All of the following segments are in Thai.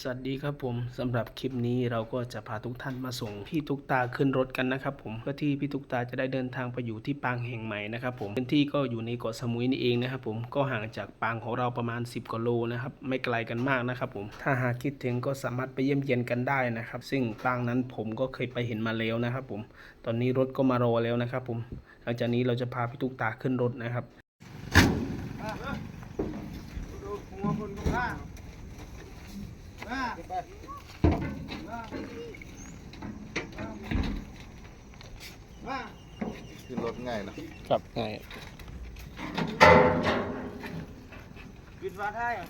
สวัสดีครับผมสำหรับคลิปนี้เราก็จะพาทุกท่านมาส่งพี่ตุ๊กตาขึ้นรถกันนะครับผมเพื่อที่พี่ตุ๊กตาจะได้เดินทางไปอยู่ที่ปางแห่งใหม่นะครับผมพื้นที่ก็อยู่ในเกาะสมุยนี่เองนะครับผมก็ห่างจากปางของเราประมาณ 10กว่าโลนะครับไม่ไกลกันมากนะครับผมถ้าหากคิดถึงก็สามารถไปเยี่ยมเยียนกันได้นะครับ ซึ่งปางนั้นผมก็เคยไปเห็นมาแล้วนะครับผมตอนนี้รถก็มารอแล้วนะครับผมหลังจากนี้เราจะพาพี่ตุ๊กตาขึ้นรถนะครับ ดูหัวคนข้างล่างมามา ขึ้นรถง่ายนะ ครับง่ายปิดฝาท้ายอะ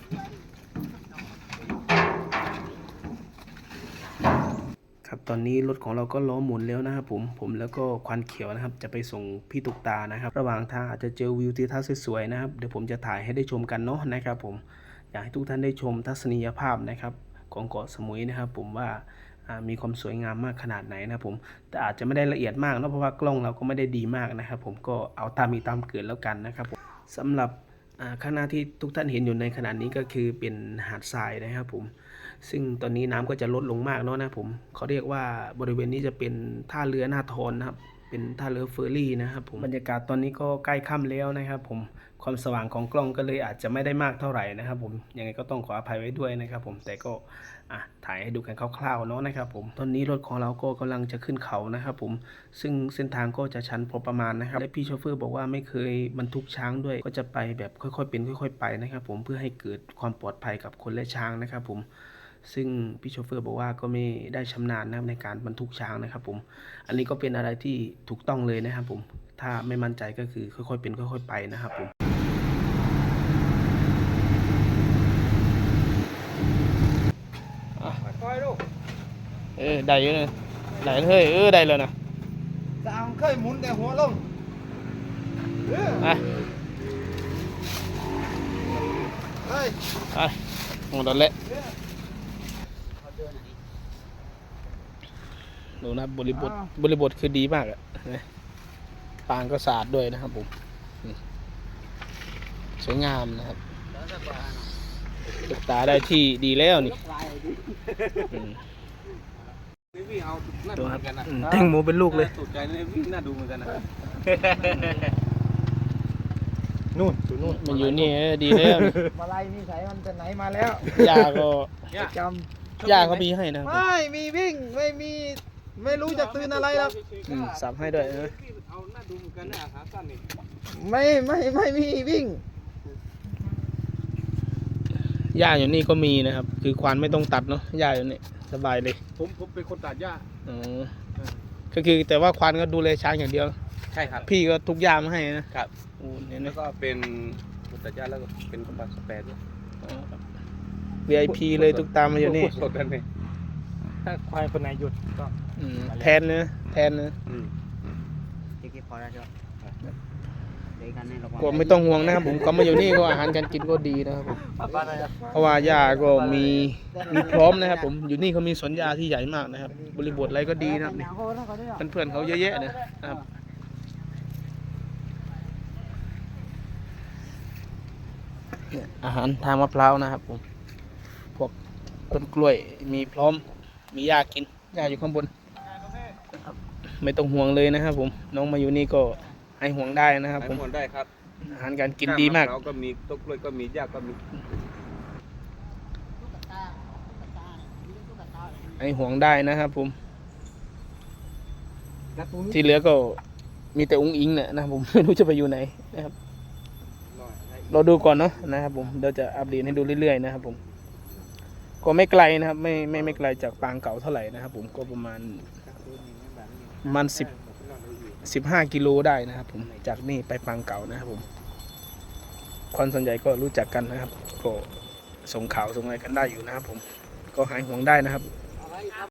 ครับตอนนี้รถของเราก็ล้อหมุนแล้วนะครับผมผมแล้วก็ควันเขียวนะครับ จะไปส่งพี่ตุกตานะครับ ระหว่างทางอาจจะเจอวิวทิวทัศน์สวยๆนะครับ เดี๋ยวผมจะถ่ายให้ได้ชมกันเนาะนะครับผม อยากให้ทุกท่านได้ชมทัศนียภาพนะครับของเกาะสมุยนะครับ ผมว่ามีความสวยงามมากขนาดไหนนะผมแต่อาจจะไม่ได้ละเอียดมากเนาะเพราะว่ากล้องเราก็ไม่ได้ดีมากนะครับ ผมก็เอาตามมีตามเกิดแล้วกันนะครับผมสำหรับข้างหน้าที่ทุกท่านเห็นอยู่ในขณะนี้ก็คือเป็นหาดทรายนะครับผมซึ่งตอนนี้น้ำก็จะลดลงมากเนาะนะผมเขาเรียกว่าบริเวณนี้จะเป็นท่าเรือหน้าทอนนะครับ เป็นท่าเรือเฟอร์รี่นะครับผมบรรยากาศตอนนี้ก็ใกล้ค่ำแล้วนะครับ ผมความสว่างของกล้องก็เลยอาจจะไม่ได้มากเท่าไหร่นะครับ ผมยังไงก็ต้องขออภัยไว้ด้วยนะครับ ผมแต่ก็อะถ่ายให้ดูกันคร่าวๆเนาะนะครับ ผมตอนนี้รถของเราก็กำลังจะขึ้นเขานะครับ ผมซึ่งเส้นทางก็จะชันพอประมาณนะครับและพี่โชเฟอร์บอกว่าไม่เคยบรรทุกช้างด้วย ก็จะไปแบบค่อยๆเป็นค่อย ๆ ไปนะครับ ผมเพื่อให้เกิดความปลอดภัยกับคนและช้างนะครับ ผม ซึ่งพี่โชเฟอร์บอกว่าก็ไม่ได้ชำนาญนะครับในการบรรทุกช้างนะครับผม อันนี้ก็เป็นอะไรที่ถูกต้องเลยนะครับผม ถ้าไม่มั่นใจก็คือค่อยๆเป็นค่อย ๆ ไปนะครับผมคอยดูเออได้เยอะเลยได้เฮ้ยเออได้เลยนะสามเคยหมุนแต่หัวลงเออไปเฮ้ยไปหมดแล้ว ดูนะครับบริบทบริบทคือดีมากอะนะปางก็สะอาดด้วยนะครับผมนี่สวยงามนะครับตึกตาได้ที่ดีแล้วนี่อืมนี่วิ่งเอาหน้าดูดูคเหรัมืบอนกันนะอืมแตงโมเป็นลูกเลยตูดใจนี่วิ่งหน้าดูเหมือนกันนะนู่นนู่นมันอยู่นี่เออดีแล้วนี่มาไล่นิสัยมันจะไหนมาแล้วยาก็จยาเขามีให้นะำครับไม่มีวิ่งไม่มี ไม่รู้จะตื่นอะไรหรอกอืมสับให้ด้วยเออเอาหน้าดูเหมือนกันนะขาสั้นนี่ไม่ไม่ไม่มีวิ่ง หญ้าอยู่นี่ก็มีนะครับ คือควานไม่ต้องตัดเนาะหญ้าอยู่นี่สบายเลยผมผมเป็นคนตัดหญ้าอ๋อก็คือแต่ว่าควานก็ดูแลช้างอย่างเดียว ใช่ครับ พี่ก็ทุกหญ้ามาให้นะครับ โอ้เนี่ยแล้นะวก็เป็นคนตัดหญ้าแล้วก็เป็นคนตัดสเปรด้วยอ๋อครับ VIP เลยทุกตามมาอยู่นี่สดกันเลย ถ้าควายคนไหนหยุดก็อืมแทนเนื้อะแทนเนื้อะอืมที่คิดพอแล้วใช่ไหมเดี๋ยวกันให้ระวังก็ไม่ต้องห่วงนะครับผมก็มาอยู่นี่ก็อาหารการกินก็ดีนะครับผมบ้านอะไรนะเพราะว่าหญ้าก็มีมีพร้อมนะครับ ผมอยู่นี่เขามีสวนหญ้าที่ใหญ่มากนะครับ บริบทอะไรก็ดีนะครับนี่เพื่อนๆเขาเยอะแยะเลยนะครับเนี่ยอาหารทางมะพร้าวนะครับผมพวกต้นกล้วยมีพร้อม มีหญ้ากินหญ้าอยู่ข้างบนนะครับไม่ต้องห่วงเลยนะครับผม น้องมาอยู่นี่ก็ให้ห่วงได้นะครับให้ผมหมดได้ครับอาหารการกินดีมากเราก็มีต้นกล้วยก็มีหญ้าก็มีให้ห่วงได้นะครับผม ที่เหลือก็มีแต่อุ้งอิงเนี่ยนะครับผมไม่รู้จะไปอยู่ไหนนะครับเราดูก่อนเนาะนะครับผม เดี๋ยวจะอัปเดตให้ดูเรื่อยๆนะครับผม ก็ไม่ไกลนะครับ ไม่ไม่ไม่ไกลจากปางเก่าเท่าไหร่นะครับ ผมก็ประมาณประมาณสิบสิบห้ากิโลได้นะครับ ผมจากนี่ไปปางเก่านะครับผมคนส่วนใหญ่ก็รู้จักกันนะครับ ก็ส่งข่าวส่งอะไรกันได้อยู่นะครับ ผมก็หายห่วงได้นะครับ